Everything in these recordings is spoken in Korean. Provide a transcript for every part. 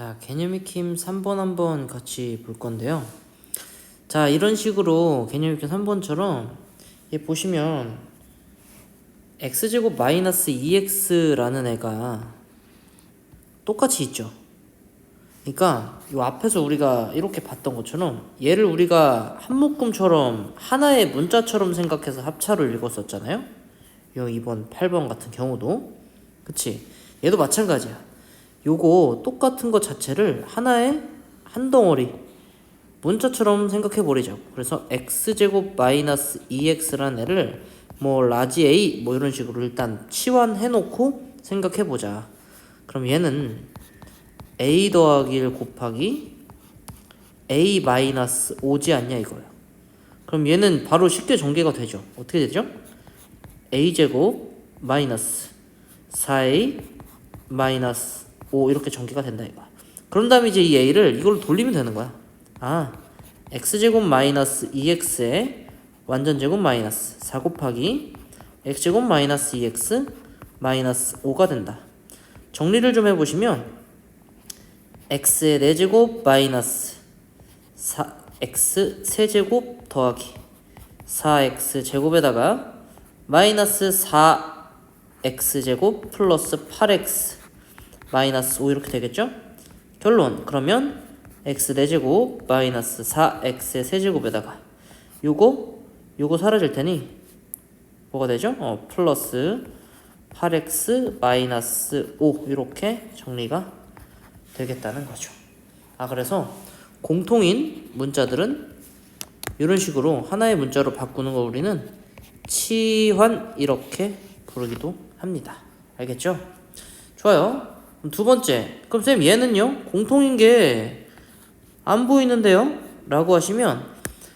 자, 개념 익힘 3번 한번 같이 볼 건데요. 자, 이런 식으로 개념 익힘 3번처럼 얘 보시면 x제곱 마이너스 2x라는 애가 똑같이 있죠. 그러니까 이 앞에서 우리가 이렇게 봤던 것처럼 얘를 우리가 한 묶음처럼 하나의 문자처럼 생각해서 합차로 읽었었잖아요. 요 2번, 8번 같은 경우도 그치? 얘도 마찬가지야. 요거 똑같은 것 자체를 하나의 한 덩어리 문자처럼 생각해 버리죠. 그래서 x제곱 마이너스 2x라는 애를 뭐 라지 a 뭐 이런 식으로 일단 치환해 놓고 생각해 보자. 그럼 얘는 a 더하기 1 곱하기 a 마이너스 5지 않냐 이거예요. 그럼 얘는 바로 쉽게 전개가 되죠. 어떻게 되죠? a 제곱 마이너스 4a 마이너스 5 이렇게 전개가 된다 이거. 그런 다음에 이제 이 a를 이걸로 돌리면 되는 거야. 아, x제곱 마이너스 2x에 완전 제곱 마이너스 4 곱하기 x제곱 마이너스 2x 마이너스 5가 된다. 정리를 좀 해보시면 x의 4제곱 마이너스 4, x 세제곱 더하기 4x 제곱에다가 마이너스 4x 제곱 플러스 8x 마이너스 5 이렇게 되겠죠? 결론 그러면 x 4제곱 마이너스 4x의 세제곱에다가 요거 요거 사라질 테니 뭐가 되죠? 어 플러스 8x 마이너스 5 이렇게 정리가 되겠다는 거죠. 아 그래서 공통인 문자들은 이런 식으로 하나의 문자로 바꾸는 거 우리는 치환 이렇게 부르기도 합니다. 알겠죠? 좋아요. 두 번째. 그럼 쌤 얘는요? 공통인 게 안 보이는데요? 라고 하시면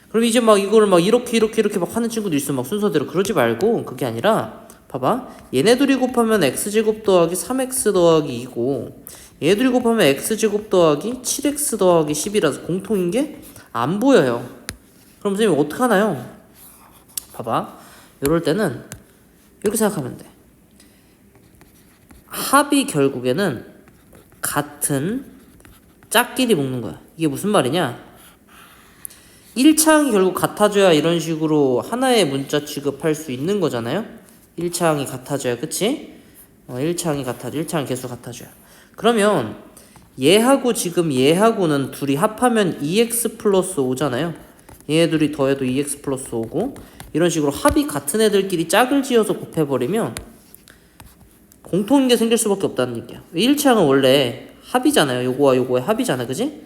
그럼 이제 막 이거를 막 이렇게 이렇게 이렇게 막 하는 친구도 있어. 막 순서대로 그러지 말고 그게 아니라 봐봐. 얘네 둘이 곱하면 x제곱 더하기 3x 더하기 2고 얘들이 곱하면 x제곱 더하기 7x 더하기 10이라서 공통인 게 안 보여요. 그럼 선생님 어떻게 하나요? 봐봐. 이럴 때는 이렇게 생각하면 돼. 합이 결국에는 같은 짝끼리 묶는 거야. 이게 무슨 말이냐? 1차항이 결국 같아져야 이런 식으로 하나의 문자 취급할 수 있는 거잖아요. 1차항이 같아져야, 그치? 어, 1차항이 같아져, 1차항 개수 같아져야. 그러면 얘하고 지금 얘하고는 둘이 합하면 2x 플러스 5잖아요. 얘 둘이 더해도 2x 플러스 5고 이런 식으로 합이 같은 애들끼리 짝을 지어서 곱해버리면 공통인 게 생길 수밖에 없다는 얘기야. 1차항은 원래 합이잖아요. 요거와 요거의 합이잖아. 그지?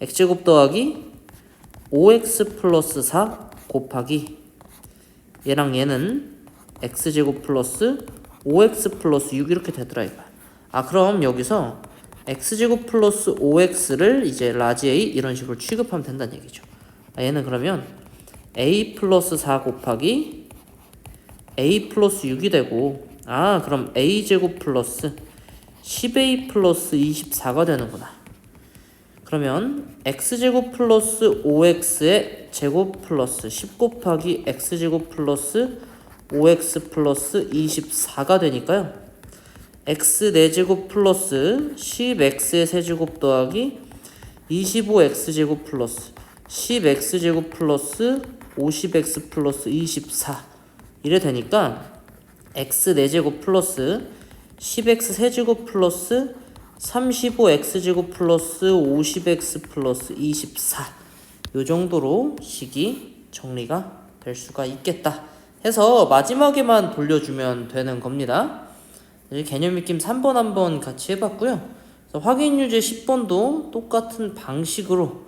x제곱 더하기 5x 플러스 4 곱하기 얘랑 얘는 x제곱 플러스 5x 플러스 6 이렇게 되더라 이거야. 아 그럼 여기서 x제곱 플러스 5x를 이제 라지 a 이런 식으로 취급하면 된다는 얘기죠. 아, 얘는 그러면 a 플러스 4 곱하기 a 플러스 6이 되고 아 그럼 a 제곱 플러스 10a 플러스 24가 되는구나. 그러면 x제곱 플러스 5x의 제곱 플러스 10 곱하기 x제곱 플러스 5x 플러스 24가 되니까요. x 4제곱 플러스 10x의 세제곱 더하기 25x제곱 플러스 10x제곱 플러스 50x 플러스 24 이래 되니까 x 4제곱 플러스 10x 세제곱 플러스 35x제곱 플러스 50x 플러스 24 요 정도로 식이 정리가 될 수가 있겠다 해서 마지막에만 돌려주면 되는 겁니다. 이제 개념 익힘 3번 한번 같이 해봤고요. 확인 유제 10번도 똑같은 방식으로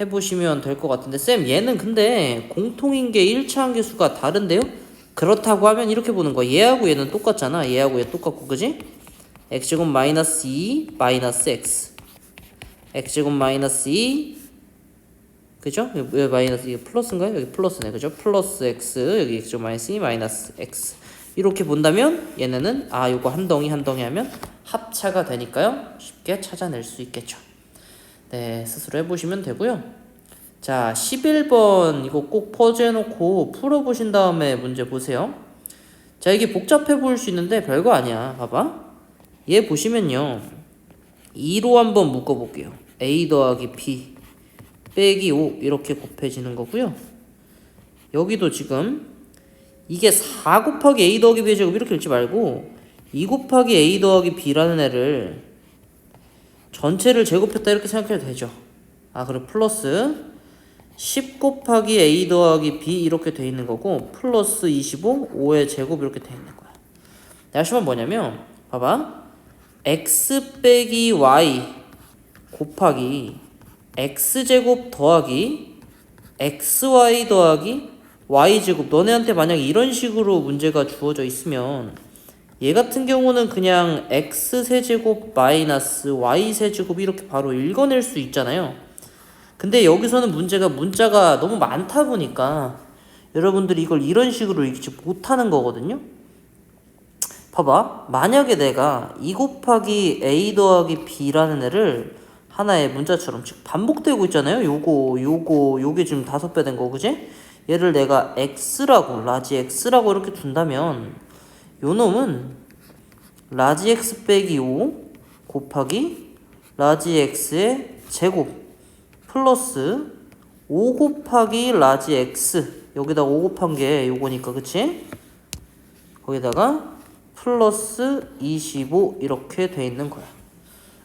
해보시면 될 것 같은데 쌤 얘는 근데 공통인 게 1차항 개수가 다른데요? 그렇다고 하면 이렇게 보는 거야. 얘하고 얘는 똑같잖아. 얘하고 얘 똑같고 그지? x제곱 마이너스 2 마이너스 x x제곱 마이너스 2 그죠? 왜 마이너스 이게 플러스인가요? 여기 플러스네 그죠? 플러스 x 여기 x제곱 마이너스 2 마이너스 x 이렇게 본다면 얘네는 아 요거 한 덩이 한 덩이 하면 합차가 되니까요 쉽게 찾아낼 수 있겠죠 네 스스로 해보시면 되고요 자 11번 이거 꼭 퍼즈해 놓고 풀어 보신 다음에 문제 보세요 자 이게 복잡해 보일 수 있는데 별거 아니야 봐봐 얘 보시면요 2로 한번 묶어 볼게요. a 더하기 b 빼기 5 이렇게 곱해지는 거고요. 여기도 지금 이게 4 곱하기 a 더하기 b의 제곱 이렇게 읽지 말고 2 곱하기 a 더하기 b라는 애를 전체를 제곱했다 이렇게 생각해도 되죠. 아 그리고 플러스 10 곱하기 a 더하기 b 이렇게 돼 있는 거고 플러스 25 5의 제곱 이렇게 돼 있는 거야. 다시 한번 뭐냐면 봐봐. X 빼기 y 곱하기 x제곱 더하기 xy 더하기 y제곱. 너네한테 만약 이런 식으로 문제가 주어져 있으면 얘 같은 경우는 그냥 x 세제곱 마이너스 y 세제곱 이렇게 바로 읽어낼 수 있잖아요 근데 여기서는 문제가 문자가 너무 많다 보니까 여러분들이 이걸 이런 식으로 읽지 못하는 거거든요. 봐봐. 만약에 내가 2 곱하기 a 더하기 b라는 애를 하나의 문자처럼 지금 반복되고 있잖아요. 요거 요거 요게 지금 다섯 배 된 거 그지? 얘를 내가 x라고 라지 x라고 이렇게 둔다면 요 놈은 라지 x 빼기 5 곱하기 라지 x의 제곱 플러스 5 곱하기 라지 x 여기다 5 곱한 게 요거니까 그치? 거기다가 플러스 25 이렇게 돼 있는 거야.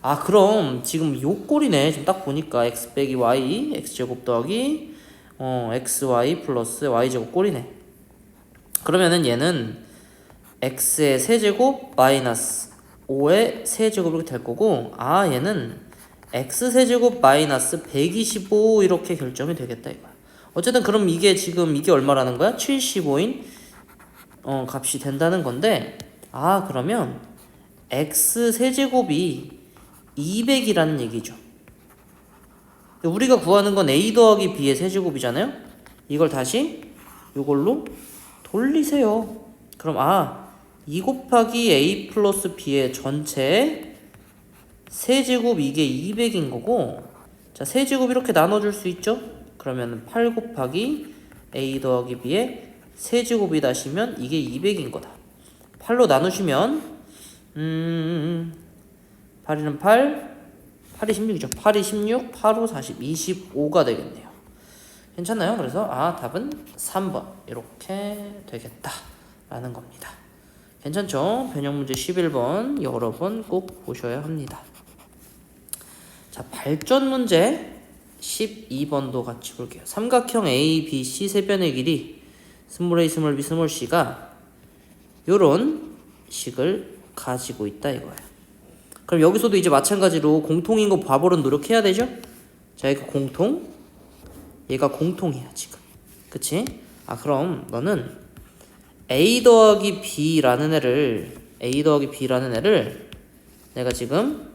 아 그럼 지금 요 꼴이네. 지금 딱 보니까 x 빼기 y x 제곱 더하기 어 xy 플러스 y 제곱 꼴이네. 그러면은 얘는 x의 세제곱 마이너스 5의 세제곱 이렇게 될 거고 아 얘는 x 세제곱 마이너스 125 이렇게 결정이 되겠다 이거야. 어쨌든 그럼 이게 지금 이게 얼마라는 거야? 75인 어 값이 된다는 건데 아 그러면 x 세제곱이 200이라는 얘기죠. 우리가 구하는 건 a 더하기 b의 세제곱이잖아요. 이걸 다시 이걸로 돌리세요. 그럼 아 2 곱하기 a 플러스 b의 전체 세제곱 이게 200인 거고 자 세제곱 이렇게 나눠줄 수 있죠? 그러면 8 곱하기 a 더하기 b의 세제곱이 다시면 이게 200인 거다. 8로 나누시면 음 8이는 8 8이 16이죠. 8이 16, 8, 5, 40, 25가 되겠네요. 괜찮나요? 그래서 아 답은 3번 이렇게 되겠다 라는 겁니다. 괜찮죠? 변형 문제 11번 여러 번 꼭 보셔야 합니다. 자 발전 문제 12번도 같이 볼게요. 삼각형 A, B, C 세 변의 길이 스몰 a, 스몰 b, 스몰 c가 요런 식을 가지고 있다 이거예요. 그럼 여기서도 이제 마찬가지로 공통인 거 봐보는 노력해야 되죠? 자, 이거 공통. 얘가 공통이야, 지금. 그치? 아, 그럼 너는 A 더하기 B라는 애를, A 더하기 B라는 애를 내가 지금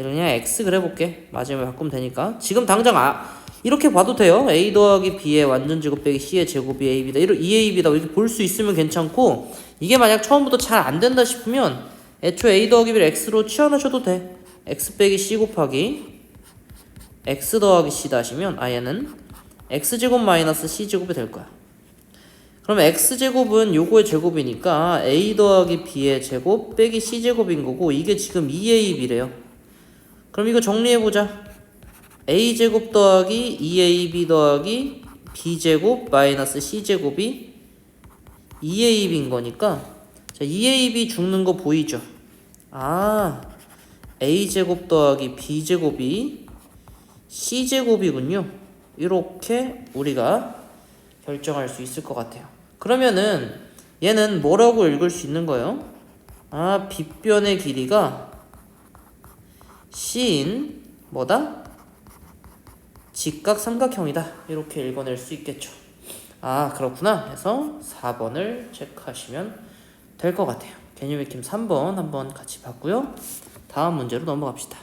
얘를 그냥 X 그려볼게. 마지막에 바꾸면 되니까. 지금 당장 아, 이렇게 봐도 돼요. A 더하기 B의 완전 제곱 빼기 C의 제곱이 AB다. 이런 2AB다. 이렇게 볼 수 있으면 괜찮고, 이게 만약 처음부터 잘 안 된다 싶으면 애초에 a 더하기 b를 x로 치워놓으셔도 돼. x 빼기 c 곱하기 x 더하기 c 다시면 아 얘는 x제곱 마이너스 c제곱이 될 거야. 그럼 x제곱은 요거의 제곱이니까 a 더하기 b의 제곱 빼기 c제곱인 거고 이게 지금 2ab래요. 그럼 이거 정리해보자. a제곱 더하기 2ab 더하기 b제곱 마이너스 c제곱이 2ab인 거니까 자, 2ab 죽는 거 보이죠? 아, a제곱 더하기 b제곱이 c제곱이군요. 이렇게 우리가 결정할 수 있을 것 같아요. 그러면은 얘는 뭐라고 읽을 수 있는 거예요? 아, 빗변의 길이가 c인 뭐다? 직각 삼각형이다. 이렇게 읽어낼 수 있겠죠. 아, 그렇구나. 해서 4번을 체크하시면 될 것 같아요. 개념 익힘 3번 한번 같이 봤고요. 다음 문제로 넘어갑시다.